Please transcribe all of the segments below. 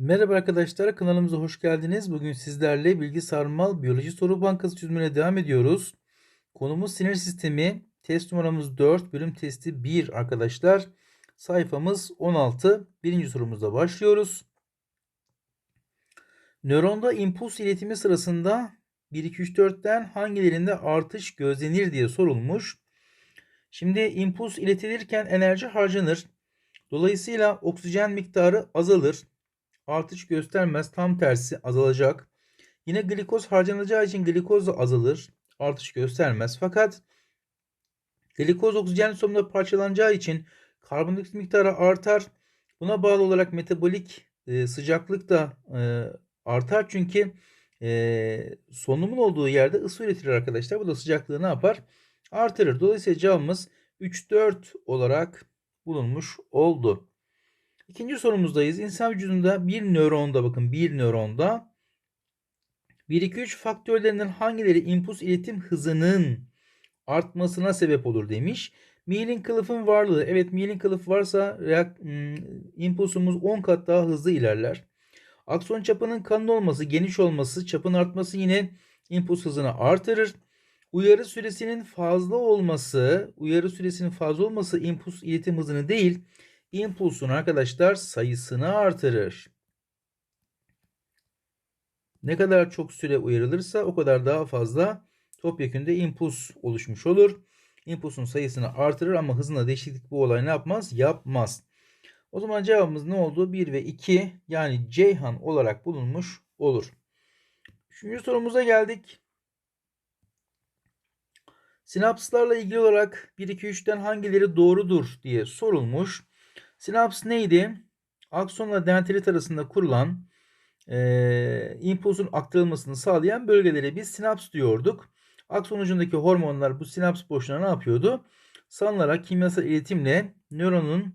Merhaba arkadaşlar, kanalımıza hoş geldiniz. Bugün sizlerle bilgi sarmal biyoloji soru bankası çözümüne devam ediyoruz. Konumuz sinir sistemi. Test numaramız 4, bölüm testi 1 arkadaşlar. Sayfamız 16. Birinci sorumuzda başlıyoruz. Nöronda impuls iletimi sırasında 1, 2, 3, 4'ten hangilerinde artış gözlenir diye sorulmuş. Şimdi impuls iletilirken enerji harcanır. Dolayısıyla oksijen miktarı azalır artış göstermez. Tam tersi azalacak. Yine glikoz harcanacağı için glikoz da azalır. Artış göstermez. Fakat glikoz oksijen sonunda parçalanacağı için karbondioksit miktarı artar. Buna bağlı olarak metabolik e, sıcaklık da e, artar. Çünkü e, solunumun olduğu yerde ısı üretilir arkadaşlar. Bu da sıcaklığı ne yapar? Artırır. Dolayısıyla cevabımız 3-4 olarak bulunmuş oldu. İkinci sorumuzdayız. İnsan vücudunda bir nöronda bakın bir nöronda 1 2 3 faktörlerinden hangileri impuls iletim hızının artmasına sebep olur demiş. Mielin kılıfın varlığı. Evet mielin kılıf varsa reak, hmm, impulsumuz 10 kat daha hızlı ilerler. Akson çapının kalın olması, geniş olması, çapın artması yine impuls hızını artırır. Uyarı süresinin fazla olması, uyarı süresinin fazla olması impuls iletim hızını değil, impulsun arkadaşlar sayısını artırır. Ne kadar çok süre uyarılırsa o kadar daha fazla topyekünde impuls oluşmuş olur. İmpulsun sayısını artırır ama hızında değişiklik bu olay ne yapmaz? Yapmaz. O zaman cevabımız ne oldu? 1 ve 2 yani Ceyhan olarak bulunmuş olur. Üçüncü sorumuza geldik. Sinapslarla ilgili olarak 1, 2, 3'ten hangileri doğrudur diye sorulmuş. Sinaps neydi? Aksonla dendrit arasında kurulan e, impulsun aktarılmasını sağlayan bölgelere biz sinaps diyorduk. Akson ucundaki hormonlar bu sinaps boşluğuna ne yapıyordu? Sanılarak kimyasal iletimle nöronun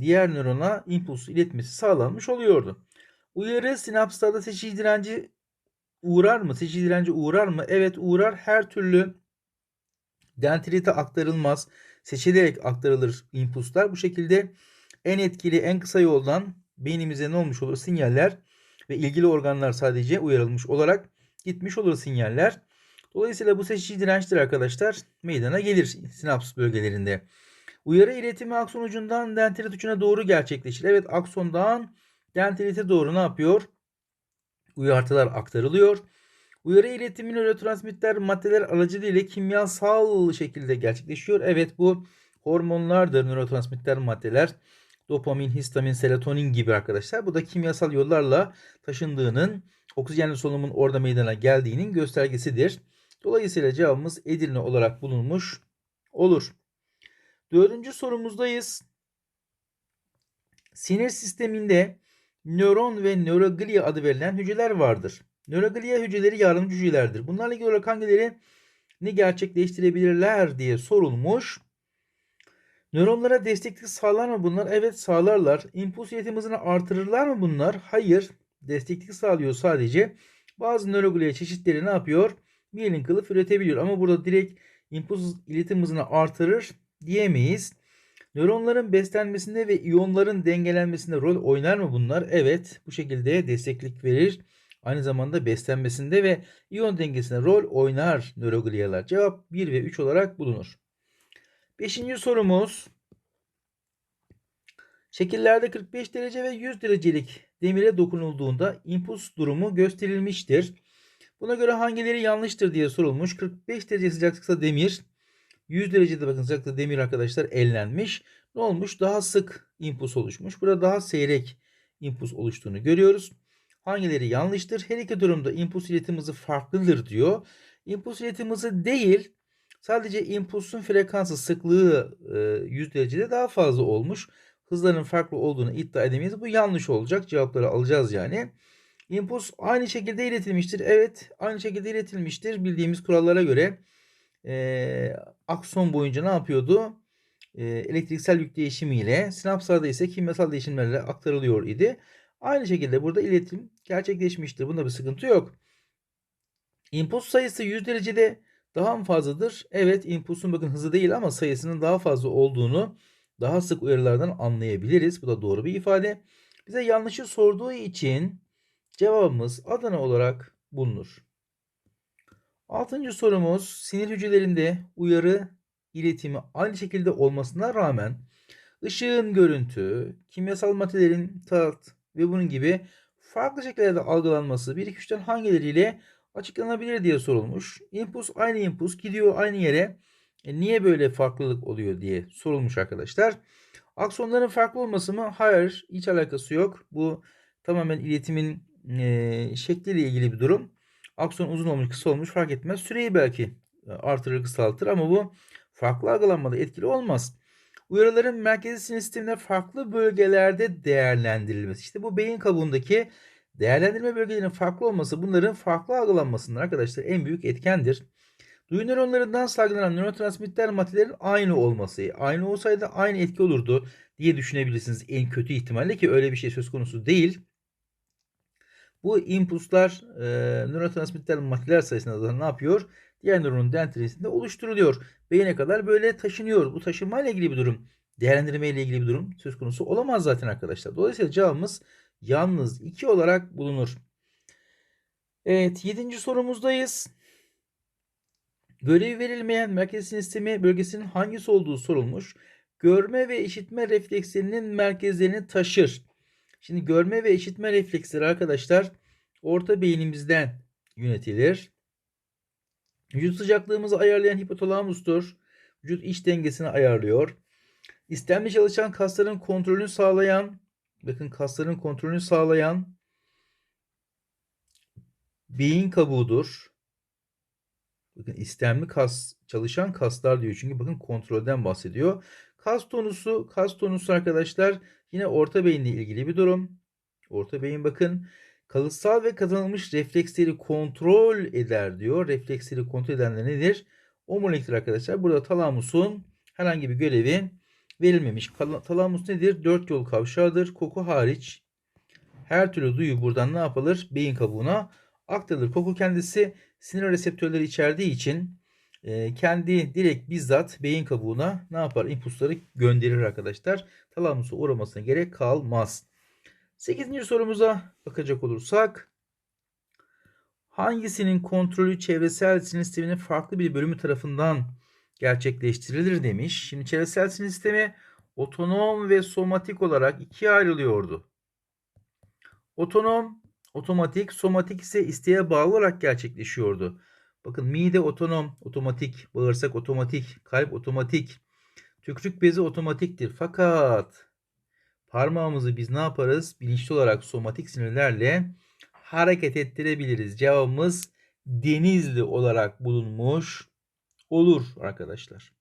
diğer nörona impuls iletmesi sağlanmış oluyordu. Uyarı sinapslarda seçici direnci uğrar mı? Seçici direnci uğrar mı? Evet uğrar. Her türlü dendrite aktarılmaz. Seçilerek aktarılır impulslar. Bu şekilde en etkili, en kısa yoldan beynimize ne olmuş olur? Sinyaller ve ilgili organlar sadece uyarılmış olarak gitmiş olur sinyaller. Dolayısıyla bu seçici dirençtir arkadaşlar meydana gelir sinaps bölgelerinde. Uyarı iletimi akson ucundan dendrit ucuna doğru gerçekleşir. Evet aksondan dendrite doğru ne yapıyor? Uyartılar aktarılıyor. Uyarı iletimi nörotransmitter maddeler aracılığıyla kimyasal şekilde gerçekleşiyor. Evet bu hormonlardır nörotransmitter maddeler dopamin, histamin, serotonin gibi arkadaşlar. Bu da kimyasal yollarla taşındığının, oksijenli solunumun orada meydana geldiğinin göstergesidir. Dolayısıyla cevabımız Edirne olarak bulunmuş olur. Dördüncü sorumuzdayız. Sinir sisteminde nöron ve nöroglia adı verilen hücreler vardır. Nöroglia hücreleri yardımcı hücrelerdir. Bunlarla ilgili olarak hangileri ne gerçekleştirebilirler diye sorulmuş. Nöronlara desteklik sağlar mı bunlar? Evet sağlarlar. İmpuls iletim hızını artırırlar mı bunlar? Hayır. Desteklik sağlıyor sadece. Bazı nöroglia çeşitleri ne yapıyor? Mielin kılıf üretebiliyor. Ama burada direkt impuls iletim hızını artırır diyemeyiz. Nöronların beslenmesinde ve iyonların dengelenmesinde rol oynar mı bunlar? Evet. Bu şekilde desteklik verir. Aynı zamanda beslenmesinde ve iyon dengesinde rol oynar nörogliyalar. Cevap 1 ve 3 olarak bulunur. Beşinci sorumuz. Şekillerde 45 derece ve 100 derecelik demire dokunulduğunda impuls durumu gösterilmiştir. Buna göre hangileri yanlıştır diye sorulmuş. 45 derece sıcaklıkta demir, 100 derecede bakın sıcaklıkta demir arkadaşlar ellenmiş. Ne olmuş? Daha sık impuls oluşmuş. Burada daha seyrek impuls oluştuğunu görüyoruz. Hangileri yanlıştır? Her iki durumda impuls iletim hızı farklıdır diyor. İmpuls iletim hızı değil Sadece impulsun frekansı sıklığı 100 e, derecede daha fazla olmuş. Hızların farklı olduğunu iddia edemeyiz. Bu yanlış olacak. Cevapları alacağız yani. Impuls aynı şekilde iletilmiştir. Evet aynı şekilde iletilmiştir. Bildiğimiz kurallara göre e, akson boyunca ne yapıyordu? E, elektriksel yük değişimiyle sinapslarda ise kimyasal değişimlerle aktarılıyor idi. Aynı şekilde burada iletim gerçekleşmiştir. Bunda bir sıkıntı yok. Impuls sayısı 100 derecede daha mı fazladır? Evet impulsun bakın hızı değil ama sayısının daha fazla olduğunu daha sık uyarılardan anlayabiliriz. Bu da doğru bir ifade. Bize yanlışı sorduğu için cevabımız Adana olarak bulunur. Altıncı sorumuz sinir hücrelerinde uyarı iletimi aynı şekilde olmasına rağmen ışığın görüntü, kimyasal maddelerin tat ve bunun gibi farklı şekillerde algılanması 1 2 3'ten hangileriyle açıklanabilir diye sorulmuş. Impuls aynı impuls gidiyor aynı yere. E niye böyle farklılık oluyor diye sorulmuş arkadaşlar. Aksonların farklı olması mı? Hayır, hiç alakası yok. Bu tamamen iletimin e, şekliyle ilgili bir durum. Akson uzun olmuş, kısa olmuş fark etmez. Süreyi belki artırır, kısaltır ama bu farklı algılanmada etkili olmaz. Uyarıların merkezi sinir sisteminde farklı bölgelerde değerlendirilmesi. İşte bu beyin kabuğundaki değerlendirme bölgelerinin farklı olması bunların farklı algılanmasının arkadaşlar en büyük etkendir. Duyu nöronlarından salgılanan nörotransmitter maddelerin aynı olması. Aynı olsaydı aynı etki olurdu diye düşünebilirsiniz en kötü ihtimalle ki öyle bir şey söz konusu değil. Bu impulslar e, nörotransmitter maddeler sayesinde da ne yapıyor? Diğer nöronun dendritinde oluşturuluyor. Beyine kadar böyle taşınıyor. Bu taşınmayla ilgili bir durum. Değerlendirme ile ilgili bir durum söz konusu olamaz zaten arkadaşlar. Dolayısıyla cevabımız yalnız 2 olarak bulunur. Evet 7. sorumuzdayız. Görevi verilmeyen merkez sinir sistemi bölgesinin hangisi olduğu sorulmuş. Görme ve işitme reflekslerinin merkezlerini taşır. Şimdi görme ve işitme refleksleri arkadaşlar orta beynimizden yönetilir. Vücut sıcaklığımızı ayarlayan hipotalamustur. Vücut iç dengesini ayarlıyor. İstemli çalışan kasların kontrolünü sağlayan, bakın kasların kontrolünü sağlayan beyin kabuğudur. Bakın istemli kas çalışan kaslar diyor. Çünkü bakın kontrolden bahsediyor. Kas tonusu, kas tonusu arkadaşlar yine orta beyinle ilgili bir durum. Orta beyin bakın kalıtsal ve kazanılmış refleksleri kontrol eder diyor. Refleksleri kontrol edenler nedir? O molekül arkadaşlar. Burada talamusun herhangi bir görevi verilmemiş. Talamus nedir? Dört yol kavşağıdır. Koku hariç her türlü duyu buradan ne yapılır? Beyin kabuğuna aktarılır. Koku kendisi sinir reseptörleri içerdiği için e, kendi direkt bizzat beyin kabuğuna ne yapar? İmpulsları gönderir arkadaşlar. Talamusa uğramasına gerek kalmaz. 8. sorumuza bakacak olursak hangisinin kontrolü çevresel sinir sisteminin farklı bir bölümü tarafından gerçekleştirilir demiş. Şimdi çevresel sinir sistemi otonom ve somatik olarak ikiye ayrılıyordu. Otonom, otomatik, somatik ise isteğe bağlı olarak gerçekleşiyordu. Bakın mide otonom, otomatik, bağırsak otomatik, kalp otomatik, tükürük bezi otomatiktir. Fakat parmağımızı biz ne yaparız? Bilinçli olarak somatik sinirlerle hareket ettirebiliriz. Cevabımız denizli olarak bulunmuş olur arkadaşlar.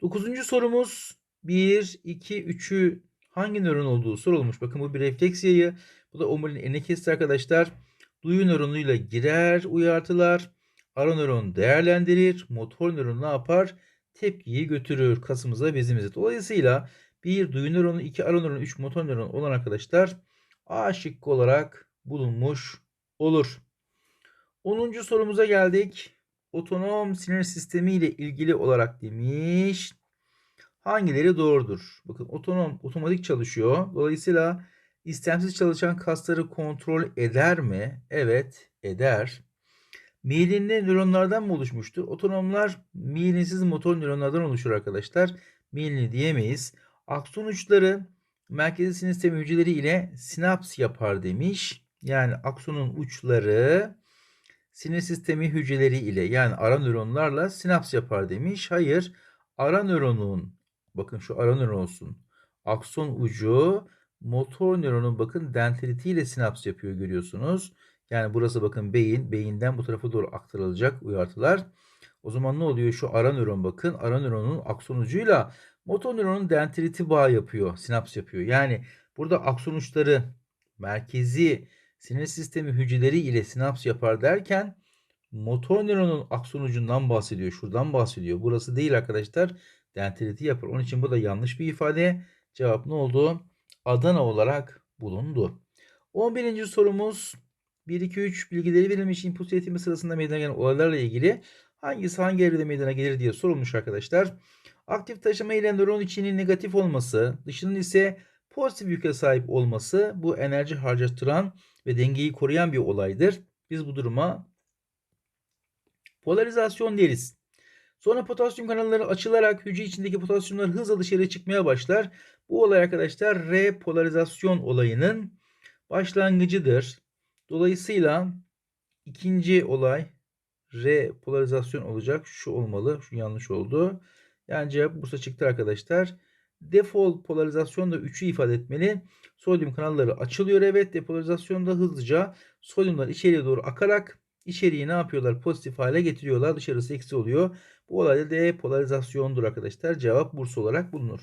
Dokuzuncu sorumuz 1, 2, 3'ü hangi nöron olduğu sorulmuş. Bakın bu bir refleks yayı. Bu da omuriliğin kesti arkadaşlar. Duyu nöronuyla girer uyartılar. Ara nöron değerlendirir. Motor nöron ne yapar? Tepkiyi götürür kasımıza bezimize. Dolayısıyla bir duyu nöronu, iki ara nöron, üç motor nöron olan arkadaşlar A şıkkı olarak bulunmuş olur. 10. sorumuza geldik. Otonom sinir sistemi ile ilgili olarak demiş. Hangileri doğrudur? Bakın otonom otomatik çalışıyor. Dolayısıyla istemsiz çalışan kasları kontrol eder mi? Evet eder. Miyelinli nöronlardan mı oluşmuştur? Otonomlar miyelinsiz motor nöronlardan oluşur arkadaşlar. Miyelinli diyemeyiz. Akson uçları merkezi sinir sistemi hücreleri ile sinaps yapar demiş. Yani aksonun uçları sinir sistemi hücreleri ile yani ara nöronlarla sinaps yapar demiş. Hayır. Ara nöronun bakın şu ara nöron olsun. Akson ucu motor nöronun bakın dendritiyle sinaps yapıyor görüyorsunuz. Yani burası bakın beyin. Beyinden bu tarafa doğru aktarılacak uyartılar. O zaman ne oluyor? Şu ara nöron bakın. Ara nöronun akson ucuyla motor nöronun dendriti bağ yapıyor. Sinaps yapıyor. Yani burada akson uçları merkezi sinir sistemi hücreleri ile sinaps yapar derken motor nöronun akson ucundan bahsediyor. Şuradan bahsediyor. Burası değil arkadaşlar. Dendriti yapar. Onun için bu da yanlış bir ifade. Cevap ne oldu? Adana olarak bulundu. 11. sorumuz 1, 2, 3 bilgileri verilmiş impuls iletimi sırasında meydana gelen olaylarla ilgili hangisi hangi evrede meydana gelir diye sorulmuş arkadaşlar. Aktif taşıma ile nöron içinin negatif olması, dışının ise pozitif yüke sahip olması bu enerji harcatıran ve dengeyi koruyan bir olaydır. Biz bu duruma polarizasyon deriz. Sonra potasyum kanalları açılarak hücre içindeki potasyumlar hızla dışarı çıkmaya başlar. Bu olay arkadaşlar repolarizasyon olayının başlangıcıdır. Dolayısıyla ikinci olay repolarizasyon olacak. Şu olmalı. Şu yanlış oldu. Yani cevap Bursa çıktı arkadaşlar. Defol polarizasyon da 3'ü ifade etmeli. Sodyum kanalları açılıyor. Evet depolarizasyon da hızlıca sodyumlar içeriye doğru akarak içeriği ne yapıyorlar? Pozitif hale getiriyorlar. Dışarısı eksi oluyor. Bu olayda depolarizasyondur arkadaşlar. Cevap Bursa olarak bulunur.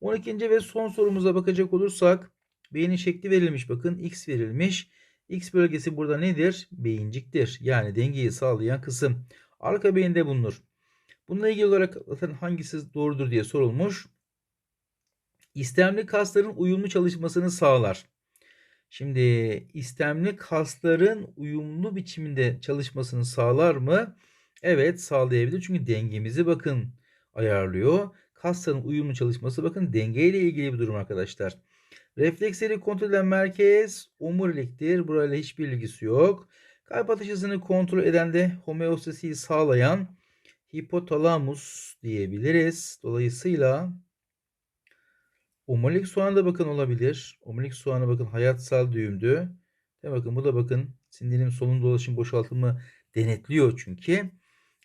12. ve son sorumuza bakacak olursak beynin şekli verilmiş. Bakın x verilmiş. X bölgesi burada nedir? Beyinciktir. Yani dengeyi sağlayan kısım. Arka beyinde bulunur. Bununla ilgili olarak zaten hangisi doğrudur diye sorulmuş. İstemli kasların uyumlu çalışmasını sağlar. Şimdi istemli kasların uyumlu biçimde çalışmasını sağlar mı? Evet sağlayabilir. Çünkü dengemizi bakın ayarlıyor. Kasların uyumlu çalışması bakın dengeyle ilgili bir durum arkadaşlar. Refleksleri kontrol eden merkez omuriliktir. Burayla hiçbir ilgisi yok. Kalp atış hızını kontrol eden de homeostasiyi sağlayan hipotalamus diyebiliriz. Dolayısıyla omurilik soğanı da bakın olabilir. Omurilik soğanı bakın hayatsal düğümdü. De bakın bu da bakın sindirim solunum dolaşım boşaltımı denetliyor çünkü.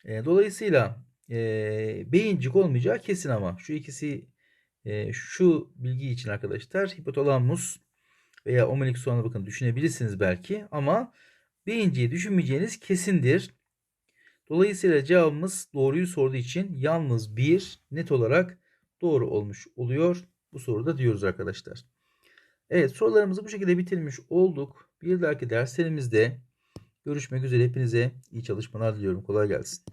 E, dolayısıyla e, beyincik olmayacağı kesin ama şu ikisi e, şu bilgi için arkadaşlar hipotalamus veya omurilik soğanı bakın düşünebilirsiniz belki ama beyinciği düşünmeyeceğiniz kesindir. Dolayısıyla cevabımız doğruyu sorduğu için yalnız bir net olarak doğru olmuş oluyor. Bu soruda diyoruz arkadaşlar. Evet sorularımızı bu şekilde bitirmiş olduk. Bir dahaki derslerimizde görüşmek üzere. Hepinize iyi çalışmalar diliyorum. Kolay gelsin.